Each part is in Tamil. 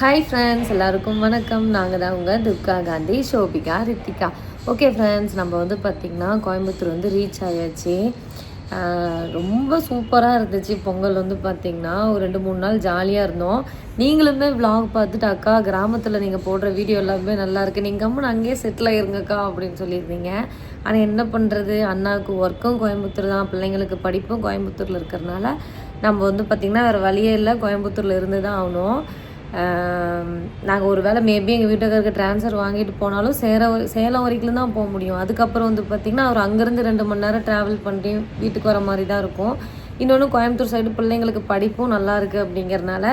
ஹாய் ஃப்ரெண்ட்ஸ் எல்லாருக்கும் வணக்கம். நாங்கள் தான் உங்கள் துர்கா காந்தி ஷோபிகா ரித்திகா. ஓகே ஃப்ரெண்ட்ஸ் நம்ம வந்து பார்த்திங்கன்னா கோயம்புத்தூர் வந்து ரீச் ஆயாச்சு. ரொம்ப சூப்பராக இருந்துச்சு பொங்கல் வந்து பார்த்திங்கன்னா ஒரு ரெண்டு மூணு நாள் ஜாலியாக இருந்தோம். நீங்களுமே விலாக் பார்த்துட்டு அக்கா கிராமத்தில் நீங்கள் போடுற வீடியோ எல்லாமே நல்லா இருக்குது நீங்கள் கம்முன்னு அங்கேயே செட்டில் ஆயிருங்கக்கா அப்படின்னு சொல்லியிருந்தீங்க. ஆனால் என்ன பண்ணுறது அண்ணாவுக்கு ஒர்க்கும் கோயம்புத்தூர் தான். பிள்ளைங்களுக்கு படிப்பும் கோயம்புத்தூரில் இருக்கிறனால நம்ம வந்து பார்த்திங்கன்னா வேறு வழியே இல்லை. கோயம்புத்தூரில் இருந்து தான் ஆகணும். நாங்கள் ஒரு வேளை மேபி எங்கள் வீட்டுக்காரருக்கு ட்ரான்ஸ்ஃபர் வாங்கிட்டு போனாலும் சேர சேலம் வரைக்கும் தான் போக முடியும். அதுக்கப்புறம் வந்து பார்த்திங்கன்னா அவர் அங்கேருந்து ரெண்டு மணி நேரம் ட்ராவல் பண்ணி வீட்டுக்கு வர மாதிரி தான் இருக்கும். இன்னொன்று கோயம்புத்தூர் சைடு பிள்ளைங்களுக்கு படிப்பும் நல்லா இருக்குது அப்படிங்கிறனால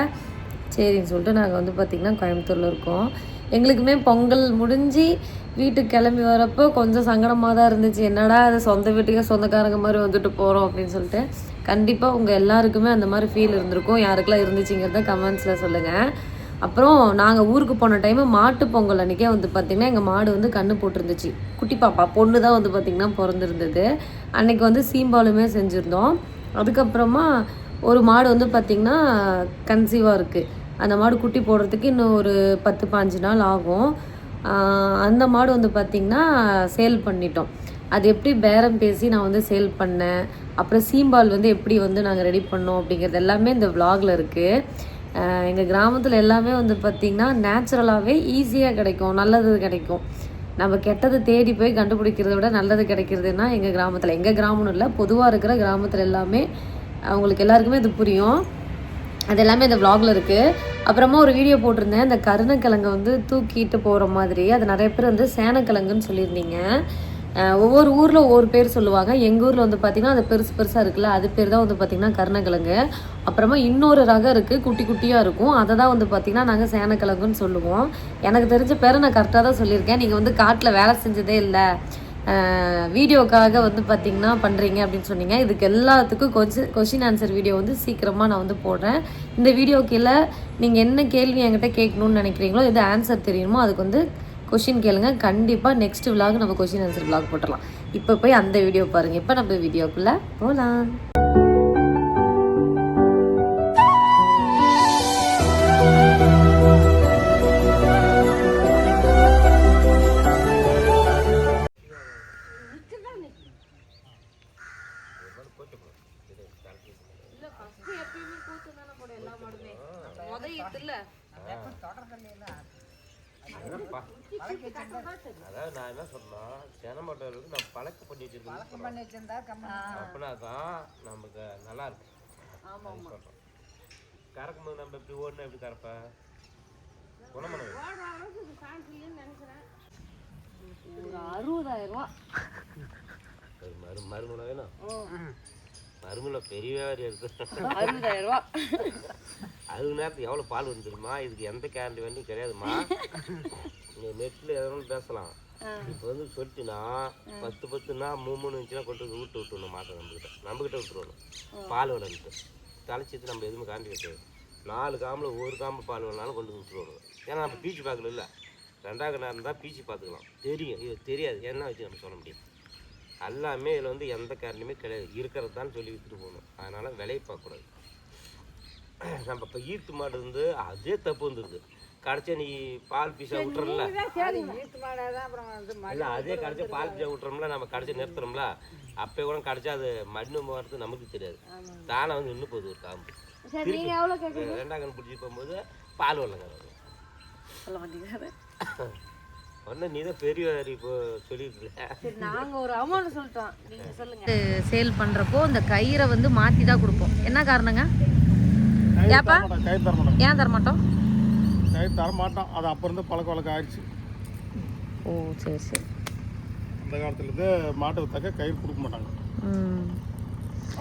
சரின்னு சொல்லிட்டு நாங்கள் வந்து பார்த்திங்கன்னா கோயம்புத்தூரில் இருக்கோம். எங்களுக்குமே பொங்கல் முடிஞ்சு வீட்டுக்கு கிளம்பி வரப்போ கொஞ்சம் சங்கடமாக தான் இருந்துச்சு. என்னடா அது சொந்த வீட்டுக்கே சொந்தக்காரங்க மாதிரி வந்துட்டு போகிறோம் அப்படின்னு சொல்லிட்டு. கண்டிப்பாக உங்கள் எல்லாருக்குமே அந்த மாதிரி ஃபீல் இருந்திருக்கும். யாருக்கெல்லாம் இருந்துச்சுங்கிறத கமெண்ட்ஸில் சொல்லுங்கள் அப்புறம் நாங்கள் ஊருக்கு போன டைமு மாட்டு பொங்கல் அன்றைக்கே வந்து பார்த்திங்கன்னா எங்கள் மாடு வந்து கண்ணு போட்டிருந்துச்சு. குட்டி பாப்பா பொண்ணு தான் வந்து பார்த்திங்கன்னா பிறந்திருந்தது. அன்னைக்கு வந்து சீம்பாலுமே செஞ்சுருந்தோம். அதுக்கப்புறமா ஒரு மாடு வந்து பார்த்திங்கன்னா கன்சீவாக இருக்குது அந்த மாடு குட்டி போடுறதுக்கு இன்னும் ஒரு பத்து பாஞ்சு நாள் ஆகும். அந்த மாடு வந்து பார்த்திங்கன்னா சேல் பண்ணிட்டோம். அது எப்படி பேரம் பேசி நான் வந்து சேல் பண்ணேன்? அப்புறம் சீம்பால் வந்து எப்படி வந்து நாங்கள் ரெடி பண்ணோம் அப்படிங்கிறது எல்லாமே இந்த விலாகில் இருக்குது எங்கள் கிராமத்தில் எல்லாமே வந்து பார்த்திங்கன்னா நேச்சுரலாகவே ஈஸியாக கிடைக்கும் நல்லது கிடைக்கும். நம்ம கெட்டது தேடி போய் கண்டுபிடிக்கிறத விட நல்லது கிடைக்கிறதுனா எங்கள் கிராமத்தில். எங்கள் கிராமம்னு இல்லை பொதுவாக இருக்கிற கிராமத்தில் எல்லாமே அவங்களுக்கு எல்லாருக்குமே இது புரியும். அது எல்லாமே இந்த விலாகில் இருக்குது அப்புறமா ஒரு வீடியோ போட்டிருந்தேன். இந்த கருணக்கிழங்கை வந்து தூக்கிட்டு போகிற மாதிரி. அது நிறைய பேர் வந்து சேனக்கிழங்குன்னு சொல்லியிருந்தீங்க. ஒவ்வொரு ஊரில் ஒவ்வொரு பேர் சொல்லுவாங்க. எங்கள் ஊரில் வந்து பார்த்திங்கன்னா அது பெருசு பெருசாக இருக்குல்ல அது பேர் தான் வந்து பார்த்திங்கன்னா கருணக்கிழங்கு. அப்புறமா இன்னொரு ரகம் இருக்குது குட்டி குட்டியாக இருக்கும். அதை தான் வந்து பார்த்திங்கன்னா நாங்கள் சேனக்கிழங்குன்னு சொல்லுவோம். எனக்கு தெரிஞ்ச பேரை நான் கரெக்டாக தான் சொல்லியிருக்கேன். நீங்கள் வந்து காட்டில் வேலை செஞ்சதே இல்லை. வீடியோக்காக வந்து பார்த்திங்கன்னா பண்ணுறீங்க அப்படின்னு சொன்னீங்க. இதுக்கு எல்லாத்துக்கும் கொஸ்டின் கொஷின் ஆன்சர் வீடியோ வந்து சீக்கிரமாக நான் வந்து போடுறேன். இந்த வீடியோ கீழே நீங்கள் என்ன கேள்வி என்கிட்ட கேட்கணும்னு நினைக்கிறீங்களோ எது ஆன்சர் தெரியணுமோ அதுக்கு வந்து கொஷின் கேளுங்க. கண்டிப்பாக நெக்ஸ்ட் விலாக் நம்ம கொஷின் ஆன்சர் விலாக் போட்டுடலாம். இப்போ போய் அந்த வீடியோ பாருங்கள் இப்போ நம்ம வீடியோக்குள்ளே போகலாம் அதாவது நான் என்ன சொன்னா சேனமாட்டவர்களுக்கு நம்ம பழக்க பண்ணி வச்சிருக்கோம் அப்படின்னா தான் நமக்கு நல்லா இருக்கும். அப்படின்னு சொல்றோம் கறக்கும் போது நம்ம இப்படி ஓடணும் எப்படி கறப்ப? குணமனம் ஒரு அறுபதாயிரம் ரூபா. மருமனை வேணும். மருமலை பெரிய வியாபாரி இருக்கு. அறுபதாயிரம் ரூபா அது நேரத்துக்கு எவ்வளோ பால் வந்துருமா இதுக்கு எந்த கேரண்டி வேண்டியும் கிடையாதுமா நீங்கள் நெட்டில் எதனாலும் பேசலாம். இப்போ வந்து சொல்லிட்டுனா பத்து பத்துனா மூணு மூணு இருந்துச்சுன்னா கொண்டு வந்து வீட்டு விட்டுணும் மாட்டை நம்மக்கிட்ட நம்மக்கிட்ட விட்டுருவணும் பால் விடன்ட்டு தலைச்சிட்டு நம்ம எதுவுமே காண்டி கிடையாது நாலு காம்பில் ஒரு காம்பு பால் வேணாலும் கொண்டு வந்து விட்டுருவோம் ஏன்னா நம்ம பீச்சு பார்க்கல இல்லை ரெண்டாவது நேரம் இருந்தால் பீச்சு பார்த்துக்கலாம். தெரியும். இது தெரியாது. என்ன வச்சு நம்ம சொல்ல முடியும்? எல்லாமே இதில் வந்து எந்த காரணமே கிடையாது. இருக்கிறது தான் சொல்லி விற்றுட்டு போகணும். அதனால் விலையை பார்க்கக்கூடாது. நம்ம இப்போ ஈர்த்து மாடு இருந்து அதே தப்பு வந்துருது. கடைசியா நீ பால் பீஸா விட்டுறல இல்ல அதே கடைசியா பால் பீஸா விட்டுறோம்ல நம்ம கடைசியா நிறுத்துறோம்ல அப்போ கூட கடைசியா அது மண்ணு வரது நமக்கு தெரியாது. தானே வந்து நின்று போகுது ஒரு காம்பு. ரெண்டாம் கண் பிடிச்சி போகும்போது பால் வரலங்க ஒன்று நீ தான் பெரிய இப்போ சொல்லியிருக்கல. சரி நாங்கள் ஒரு அமௌண்ட் சொல்லிட்டோம். நீங்கள் சொல்லுங்கள் சேல் பண்ணுறப்போ இந்த கயிறை வந்து மாற்றி தான் கொடுப்போம். என்ன காரணங்க? ஏப்பா? கை தர மாட்டோம். ஏன் தர மாட்டோம்? கை தர மாட்டோம். அது அப்போ இருந்து பழக்க வழக்கம் ஆயிடுச்சு. ஓ சரி சரி. அந்த காலத்துலேருந்து மாட்டுக்கு தக்க கயிறு கொடுக்க மாட்டாங்க. ம்.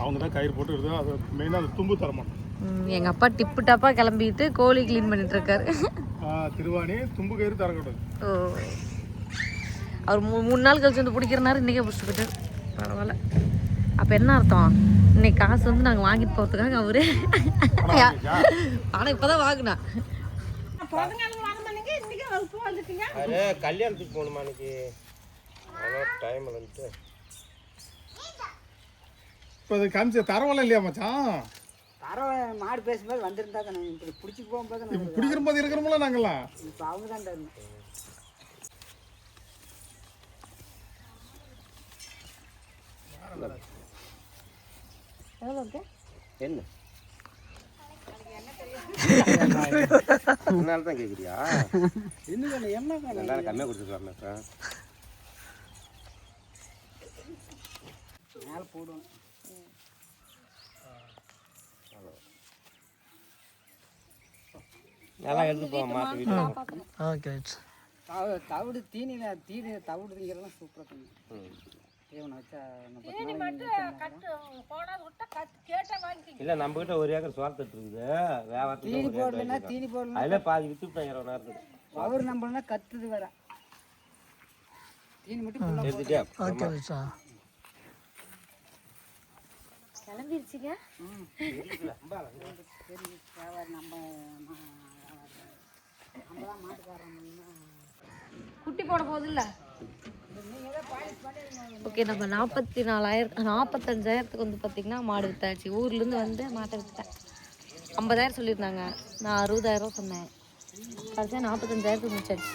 அவங்க தான் கயிறு போட்டு இருக்குது அது மெயினாக அது தும்பு தர மாட்டோம். ம், எங்க அப்பா டிப்பு டாப்பா கிளம்பிட்டு கோழி க்ளீன் பண்ணிட்டு இருக்காரு. திருவாணி தும்பு கயிறு தரக்கூடாது ஓ. அவர் மூ மூணு நாள் கழிச்சு வந்து பிடிக்கிறனாரு இன்னைக்கே பிடிச்சிட்டு போயிட்டாரு பரவாயில்ல. அப்போ என்ன அர்த்தம்? இன்னைக்கு காசு வந்து நாங்கள் வாங்கிட்டு போகிறதுக்காக அவரு? ஆனால் இப்போ தான் வாங்கினா. கல்யாணத்துக்கு போகணுமா அன்னைக்கு? டைம் வந்துட்டு. இப்போ அது காமிச்ச தரவலை இல்லையா மச்சான்? பரவாயில்ல மாடு பேசும்போது வந்திருந்தா தானே. இப்படி பிடிச்சி போகும்போது நான் பிடிக்கிற போது இருக்கிறோம்ல நாங்களாம் இப்போ அவங்க தான் தரணும் என்ன? அதனால தான் கேட்குறியா இன்னும் என்ன ரெண்டாயிரம் கம்மியாக கொடுத்துருக்காருண்ணா சார் மேலே போடுவோம் நல்லா எடுத்து போவோம் மாட்டு தவு தவிடு தீனியில் தீனி தவிடு திங்கிறதெல்லாம் சூப்பராக நாளைக்கு இல்லை நம்ம கிட்ட ஒரு ஏக்கர் சோளத்தட்டு இருக்குது தீனி ஒரு ஏக்கர் போடலன்னா. தீனி போடலன்னா அதில் பாதி வித்துட்டேன் இருபது நேரத்துக்கு அவர் நம்மளா கத்துது வேற. தீனி மட்டும் எடுத்துட்டே. கிளம்பிருச்சுங்க. நம்ம தான் குட்டி போட போதில்ல ஓகே நம்ம நாற்பத்தி நாலாயிரம் நாற்பத்தஞ்சாயிரத்துக்கு வந்து பார்த்தீங்கன்னா மாடு வித்தாச்சு. ஊர்லேருந்து வந்து மாட்டை வித்துட்டேன். ஐம்பதாயிரம் சொல்லியிருந்தாங்க. நான் அறுபதாயிரம் சொன்னேன். கடைசியாக நாற்பத்தஞ்சாயிரத்துக்கு முடிச்சாச்சு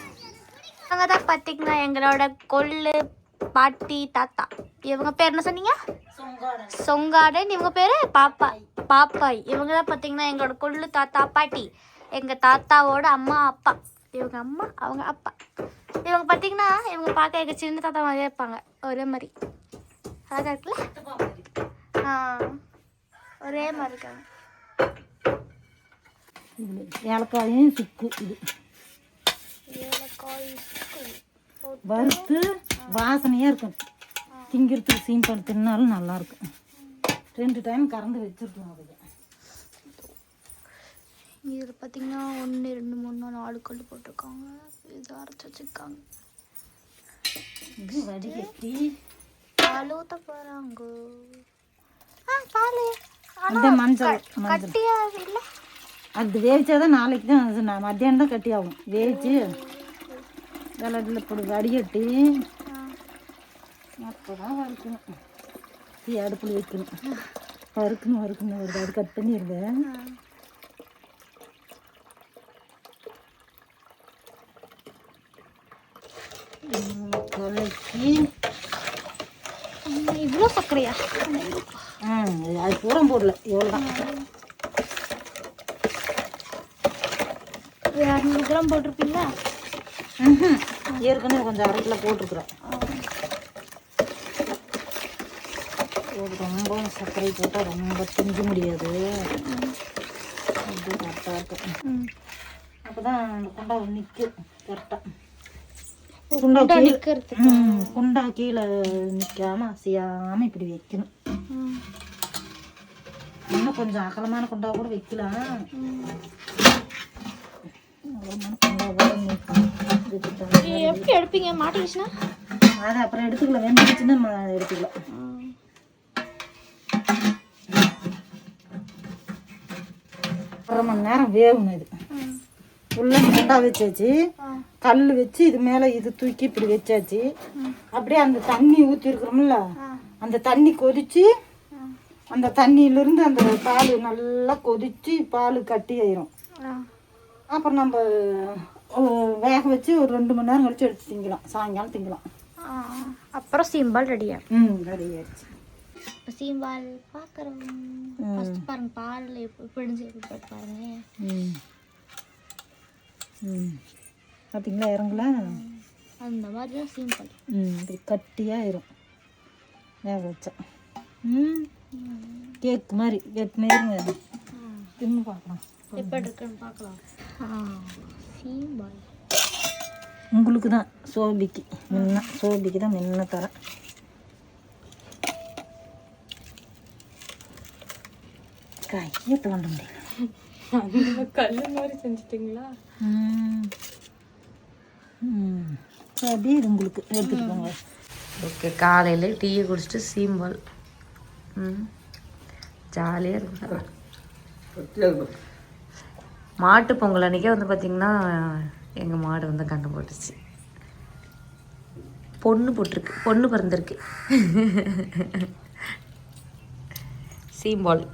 இவங்க தான் பார்த்தீங்கன்னா எங்களோட கொள்ளு பாட்டி தாத்தா. இவங்க பேர் என்ன சொன்னீங்க? சொங்காடன். இவங்க பேர் பாப்பா பாப்பாய். இவங்க தான் பார்த்தீங்கன்னா எங்களோட கொள்ளு தாத்தா பாட்டி. எங்கள் தாத்தாவோட அம்மா அப்பா. இவங்க அம்மா அவங்க அப்பா. இவங்க பார்த்தீங்கன்னா இவங்க பார்க்க எங்கள் சின்ன தாத்தா மாதிரியே இருப்பாங்க. ஒரே மாதிரி. அழகா இருக்குல்ல? ஆ ஒரே மாதிரி இருக்காங்க. ஏலக்காயும் சுக்கு. இது வறுத்து வாசனையாக இருக்கும். திங்கிறதுக்கு சீம்பல் தின்னாலும் நல்லா இருக்கும். ரெண்டு டைம் கறந்து வச்சிருக்கோம் அதுக்கு. இதில் பார்த்தீங்கன்னா ஒன்று ரெண்டு மூணு நாலு கல் போட்டிருக்காங்க. இது அரைச்சி வச்சுருக்காங்க. வடிகட்டி ஊற்ற போகிறாங்க ஆ பால். அந்த மஞ்சள் கட்டியா இல்லை அது வேவிச்சாதான் நாளைக்கு தான் நான் மத்தியானம் தான் கட்டி ஆகும் வேவிச்சு விளக்குல போட்டு வடிகட்டி அப்போ தான் வறுக்கணும். தீ அடுப்பில் வைக்கணும். வறுக்கணும் வறுக்கணும். அது கட் பண்ணிடுவேன் கலக்கி இவ்வளோ சர்க்கரையா ம் அது பூரா போடல இவ்வளோ தான் இரநூறு கிராம் போட்டிருப்பீங்களா? ம்ஹும். ஏற்கனவே கொஞ்சம் அரை கிலோ போட்டிருக்குறோம் ரொம்ப சர்க்கரை போட்டால் ரொம்ப திங்க முடியாது. கரெக்டாக இருக்கும் ம். அப்போ தான் அந்த குண்டா நிற்கும் கரெக்டாக குண்டா கீழே குண்டா கீழே நிற்காம அசையாமல் இப்படி வைக்கணும். இன்னும் கொஞ்சம் அகலமான குண்டா கூட வைக்கலாம். எப்படி எடுப்பீங்க? மாட்டிக்கிச்சுன்னா அதை அப்புறம் எடுத்துக்கலாம். வெந்துச்சுன்னா நம்ம எடுத்துக்கலாம். அரை மணி நேரம் வேகணும் இது. உள்ள குண்டா வச்சாச்சு. கல் வச்சு இது மேலே இது தூக்கி இப்படி வச்சாச்சு. அப்படியே அந்த தண்ணி ஊற்றிருக்கிறோம்ல அந்த தண்ணி கொதிச்சு அந்த தண்ணியிலிருந்து அந்த பால் நல்லா கொதிச்சு பால் கட்டி ஆயிரும். அப்புறம் நம்ம வேக வச்சு ஒரு ரெண்டு மணி நேரம் கழிச்சு எடுத்து திங்கலாம். சாயங்காலம் திங்கலாம். அப்புறம் சீம்பால் ரெடியா ம் ரெடி ஆயிடுச்சு. இப்போ சீம்பால் பார்க்குறோம் ஃபஸ்ட்டு பாருங்க பாலில் எப்படி பிடிஞ்சு போட்டு பாருங்க. ம். ம். பார்த்தீங்களா இறங்கல? அந்த மாதிரி தான் சீம்பால் ம் இப்படி கட்டியாயிரும் வேக வச்சா. ம் கேக் மாதிரி கேக் மாதிரி தின்னு பார்க்கலாம். எப்படி இருக்குன்னு பார்க்கலாம். சீம்பால் உங்களுக்கு தான் சோபிக்கு. முன்ன சோபிக்கு தான் முன்ன தரேன் கையை தோண்ட முடியல. கல் மாதிரி செஞ்சுட்டிங்களா? ம். ம். இது உங்களுக்கு. எடுத்துகிட்டு போங்க. ஓகே காலையில் டீயை குடிச்சிட்டு சீம்பால். ம். ஜாலியாக இருக்கும். மாட்டு பொங்கல் அன்றைக்கே வந்து பார்த்திங்கன்னா எங்கள் மாடு வந்து கண்ணு போட்டுச்சு. பொண்ணு போட்டிருக்கு பொண்ணு பிறந்திருக்கு. சீம்பால்.